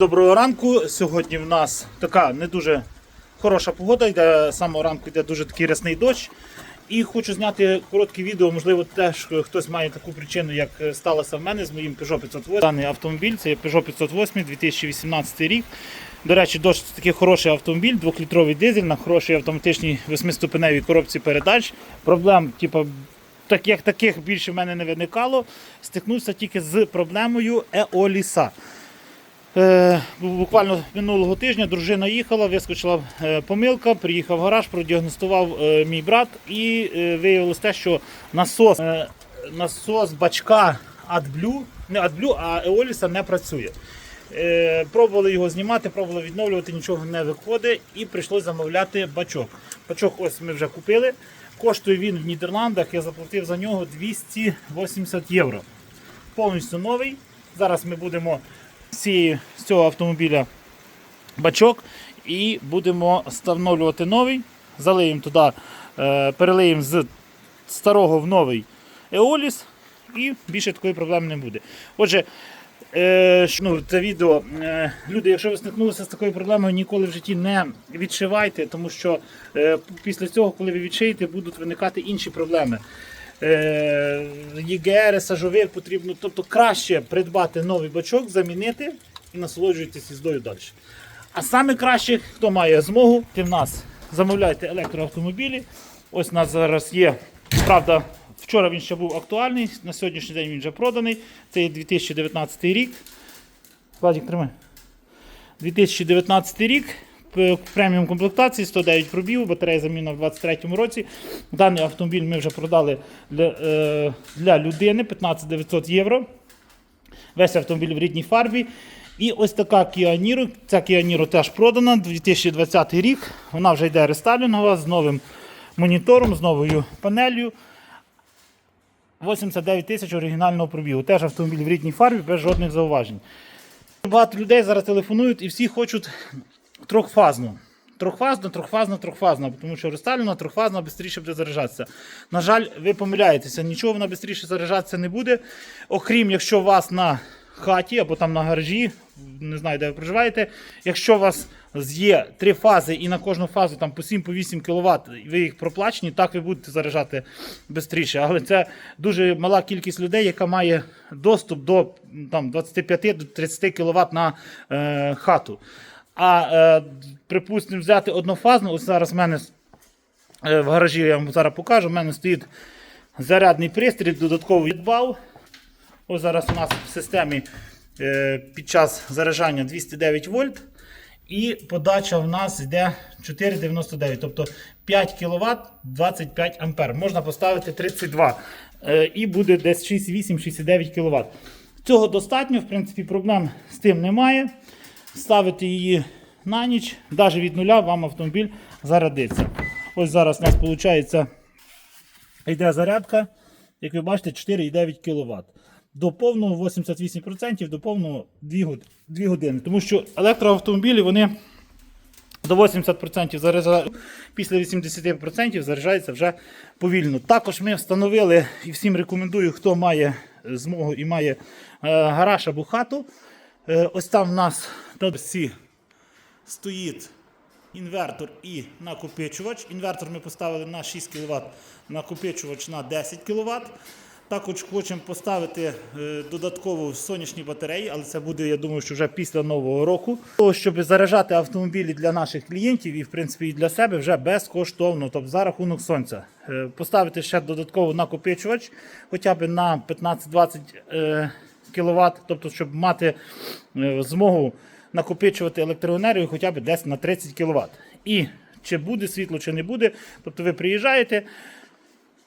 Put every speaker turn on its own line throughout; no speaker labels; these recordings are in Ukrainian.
Доброго ранку. Сьогодні в нас така не дуже хороша погода, йде самого ранку йде дуже такий рясний дощ. І хочу зняти коротке відео, можливо, теж хтось має таку причину, як е, сталося в мене з моїм Peugeot 508. Даний автомобіль це Peugeot 508 2018 рік. До речі, досить такий хороший автомобіль, 2-літровий дизель на хорошій автоматичній восьмиступеневій коробці передач. Проблем, типу, так як таких більше в мене не виникало. Стикнувся тільки з проблемою еоліса. Е, буквально минулого тижня дружина їхала, вискочила е, помилка, приїхав в гараж, продіагностував е, мій брат і виявилось те, що насос, насос бачка AdBlue, не AdBlue, а Eolisa не працює. Пробували його знімати, пробували відновлювати, нічого не виходить і прийшлося замовляти бачок. Бачок ось ми вже купили. Коштує він в Нідерландах, я заплатив за нього 280 євро. Повністю новий. Зараз ми будемо з, цього автомобіля бачок і будемо встановлювати новий. Залиємо туди, е, перелиємо з старого в новий Еоліс і більше такої проблеми не буде. Отже, е, ну, це відео. Е, люди, якщо ви стикнулися з такою проблемою, ніколи в житті не відшивайте, тому що після цього, коли ви відшиєте, будуть виникати інші проблеми. Е, ЄГР, сажовик потрібно, тобто краще придбати новий бачок, замінити і насолоджуйтесь їздою далі. А саме краще, хто має змогу, ти в нас замовляйте електроавтомобілі. Ось у нас зараз є. Правда, вчора він ще був актуальний, на сьогоднішній день він вже проданий. Це є 2019 рік. Владик, тримай. 2019 рік. В Преміум комплектації 109 пробів, батарея заміна в 2023 році. Даний автомобіль ми вже продали для, е, для людини 15 900 євро. Весь автомобіль в рідній фарбі. І ось така Kia Niro. Ця Kia Niro теж продана 2020 рік. Вона вже йде рестайлінгова з новим монітором, з новою панелью. 89 тисяч оригінального пробігу. Теж автомобіль в рідній фарбі без жодних зауважень. Багато людей зараз телефонують і всі хочуть трьохфазну. Трьохфазна, трьохфазна, трьохфазна, тому що рестайлена, трьохфазна швидше буде заряджатися. На жаль, ви помиляєтеся, нічого вона швидше заряджатися не буде. Окрім якщо у вас на хаті або там на гаражі, не знаю, де ви проживаєте, якщо у вас є три фази і на кожну фазу там по 7-8 кВт, ви їх проплачені, так ви будете заряджати швидше. Але це дуже мала кількість людей, яка має доступ до там, 25-30 кВт на е, хату. А е, припустимо, взяти однофазну, ось зараз в мене е, в гаражі, я вам зараз покажу, в мене стоїть зарядний пристрій, додатковий відбав. Ось зараз у нас в системі е, під час заряджання 209 вольт. І подача в нас йде 4,99, тобто 5 кВт 25 ампер. Можна поставити 32 е, і буде десь 6,8-69 кВт. Цього достатньо, в принципі, проблем з тим немає. Ставити її на ніч, навіть від нуля вам автомобіль зарядиться. Ось зараз у нас виходить йде зарядка, як ви бачите, 4,9 кВт. До повного 88%, до повного 2 години. Тому що електроавтомобілі вони до 80% заряджають, після 80% заряджаються вже повільно. Також ми встановили і всім рекомендую, хто має змогу і має е, гараж або хату. Е, ось там в нас тут всі стоїть інвертор і накопичувач. Інвертор ми поставили на 6 кВт, накопичувач на 10 кВт. Також хочемо поставити е, додатково сонячні батареї, але це буде, я думаю, що вже після нового року. Того, щоб заряджати автомобілі для наших клієнтів і, в принципі, і для себе вже безкоштовно, тобто за рахунок сонця. Е, Поставити ще додатково накопичувач, хоча б на 15-20 е, кВт, тобто, щоб мати е, змогу накопичувати електроенергію хоча б десь на 30 кВт. І чи буде світло, чи не буде. Тобто ви приїжджаєте,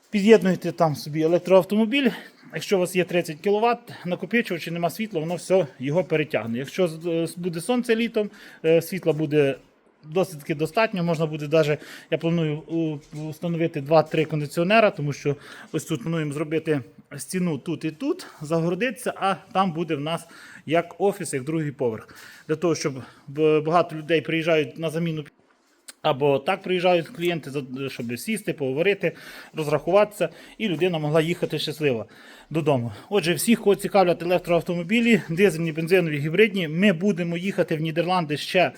під'єднуєте там собі електроавтомобіль. Якщо у вас є 30 кВт, накопичувач і нема світла, воно все його перетягне. Якщо буде сонце літом, е, світла буде досить достатньо. Можна буде навіть, я планую встановити 2-3 кондиціонера, тому що ось тут плануємо зробити стіну тут і тут, загородитися, а там буде в нас як офіс, як другий поверх. Для того, щоб багато людей приїжджають на заміну Або так приїжджають клієнти, щоб сісти, поговорити, розрахуватися, і людина могла їхати щаслива додому. Отже, всіх, кого цікавлять електроавтомобілі, дизельні, бензинові, гібридні, ми будемо їхати в Нідерланди ще е,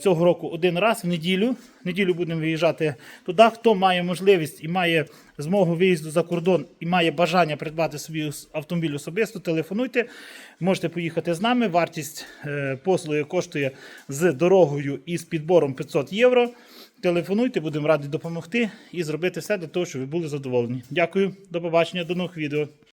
цього року один раз в неділю. В неділю будемо виїжджати туди. Хто має можливість і має змогу виїзду за кордон і має бажання придбати собі автомобіль особисто, телефонуйте. Можете поїхати з нами. Вартість е, послуги коштує з дорогою і з підбором 500 євро. Телефонуйте, будемо раді допомогти і зробити все для того, щоб ви були задоволені. Дякую, до побачення, до нових відео.